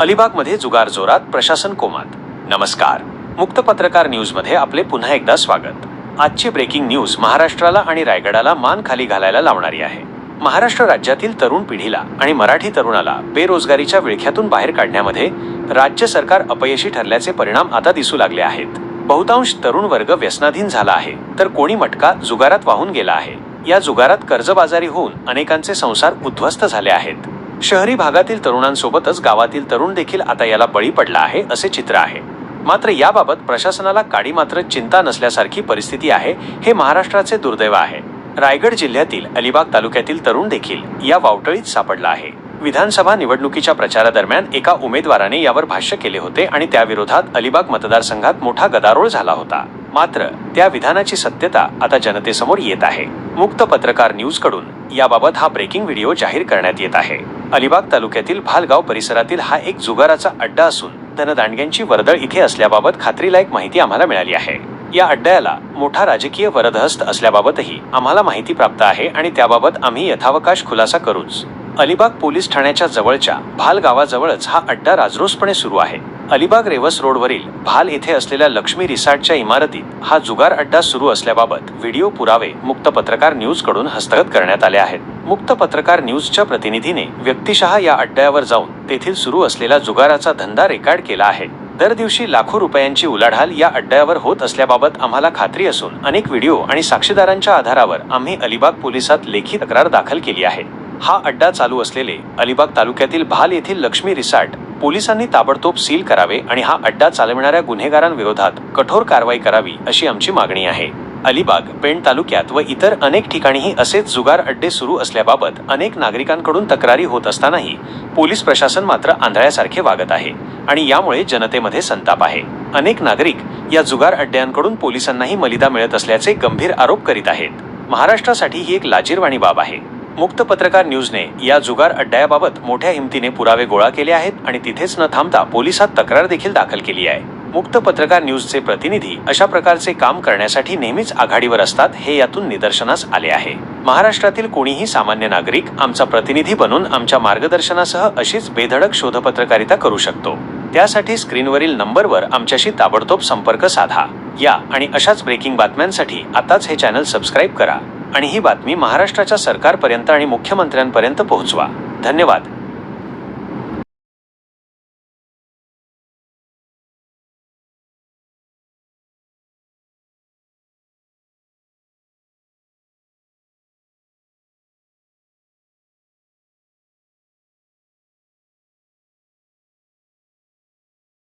अलिबागमध्ये जुगार जोरात प्रशासन कोमात. नमस्कार. मुक्त पत्रकार न्यूजमध्ये आपले पुन्हा एकदा स्वागत. आजची ब्रेकिंग न्यूज महाराष्ट्राला आणि रायगडाला मान खाली घालायला लावणारी आहे. महाराष्ट्र राज्यातील तरुण पिढीला आणि मराठी तरुणाला बेरोजगारीच्या विळख्यातून बाहेर काढण्यामध्ये राज्य सरकार अपयशी ठरल्याचे परिणाम आता दिसू लागले आहेत. बहुतांश तरुण वर्ग व्यसनाधीन झाला आहे तर कोणी मटका जुगारात वाहून गेला आहे. या जुगारात कर्जबाजारी होऊन अनेकांचे संसार उद्ध्वस्त झाले आहेत. शहरी भागातील तरुणांसोबतच गावातील तरुण देखील आता याला बळी पडला आहे असे चित्र आहे. मात्र याबाबत प्रशासनाला काडी मात्र चिंता नसल्यासारखी परिस्थिती आहे हे महाराष्ट्राचे दुर्दैव आहे. रायगड जिल्ह्यातील अलिबाग तालुक्यातील तरुण देखील या वावटळीत सापडला आहे. विधानसभा निवडणुकीच्या प्रचारादरम्यान एका उमेदवाराने यावर भाष्य केले होते आणि त्याविरोधात अलिबाग मतदारसंघात मोठा गदारोळ झाला होता. मात्र त्या विधानाची सत्यता आता जनतेसमोर येत आहे. मुक्त पत्रकार न्यूजकडून याबाबत हा ब्रेकिंग व्हिडिओ जाहीर करण्यात येत आहे. अलिबाग तालुक्यातील भालगाव परिसरातील हा एक जुगाराचा अड्डा असून धनदांडग्यांची वर्दळ इथे असल्याबाबत खात्रीलायक माहिती आम्हाला मिळाली आहे. या अड्ड्याला मोठा राजकीय वरदहस्त असल्याबाबतही आम्हाला माहिती प्राप्त आहे आणि त्याबाबत आम्ही यथावकाश खुलासा करूच. अलिबाग पोलीस ठाण्याच्या जवळच्या भाल गावाजवळच हा अड्डा राजरोसपणे सुरू आहे. अलिबाग रेवस रोडवरील भाल येथे असलेल्या लक्ष्मी रिसॉर्टच्या इमारतीत हा जुगार अड्डा सुरू असल्याबाबत व्हिडिओ पुरावे मुक्त पत्रकार न्यूजकडून हस्तगत करण्यात आले आहेत. मुक्त पत्रकार न्यूजच्या प्रतिनिधीने व्यक्तिशः या अड्ड्यावर जाऊन तेथील सुरू असलेला जुगाराचा धंदा रेकॉर्ड केला आहे. दर दिवशी लाखो रुपयांची उलाढाल या अड्ड्यावर होत असल्याबाबत आम्हाला खात्री असून अनेक व्हिडिओ आणि साक्षीदारांच्या आधारावर आम्ही अलिबाग पोलिसात लेखी तक्रार दाखल केली आहे. हा अड्डा चालू असलेले अलिबाग तालुक्यातील भाल येथील लक्ष्मी रिसॉर्ट पोलिसांनी ताबडतोब सील करावे आणि हा अड्डा चालविणाऱ्या गुन्हेगारांविरोधात कठोर कारवाई करावी अशी आमची मागणी आहे. अलिबाग पेण तालुक्यात व इतर अनेक ठिकाणीही असेच जुगार अड्डे सुरू असल्याबाबत अनेक नागरिकांकडून तक्रारी होत असतानाही पोलीस प्रशासन मात्र आंधळ्यासारखे वागत आहे आणि यामुळे जनतेमध्ये संताप आहे. अनेक नागरिक या जुगार अड्ड्यांकडून पोलिसांनाही मलिदा मिळत असल्याचे गंभीर आरोप करीत आहेत. महाराष्ट्रासाठी ही एक लाजीरवाणी बाब आहे. मुक्त पत्रकार न्यूजने या जुगार अड्ड्याबाबत मोठ्या हिमतीने पुरावे गोळा केले आहेत आणि तिथेच न थांबता पोलिसात तक्रार देखील दाखल केली आहे. मुक्त पत्रकार न्यूजचे प्रतिनिधी अशा प्रकारचे काम करण्यासाठी नेहमीच आघाडीवर असतात हे यातून निदर्शनास आले आहे. महाराष्ट्रातील कोणीही सामान्य नागरिक आमचा प्रतिनिधी बनून आमच्या मार्गदर्शनासह अशीच बेधडक शोधपत्रकारिता करू शकतो. त्यासाठी स्क्रीनवरील नंबरवर आमच्याशी ताबडतोब संपर्क साधा. या आणि अशाच ब्रेकिंग बातम्यांसाठी आताच हे चॅनल सबस्क्राईब करा. आणि ही बातमी महाराष्ट्राच्या सरकारपर्यंत आणि मुख्यमंत्र्यांपर्यंत पोहोचवा. धन्यवाद.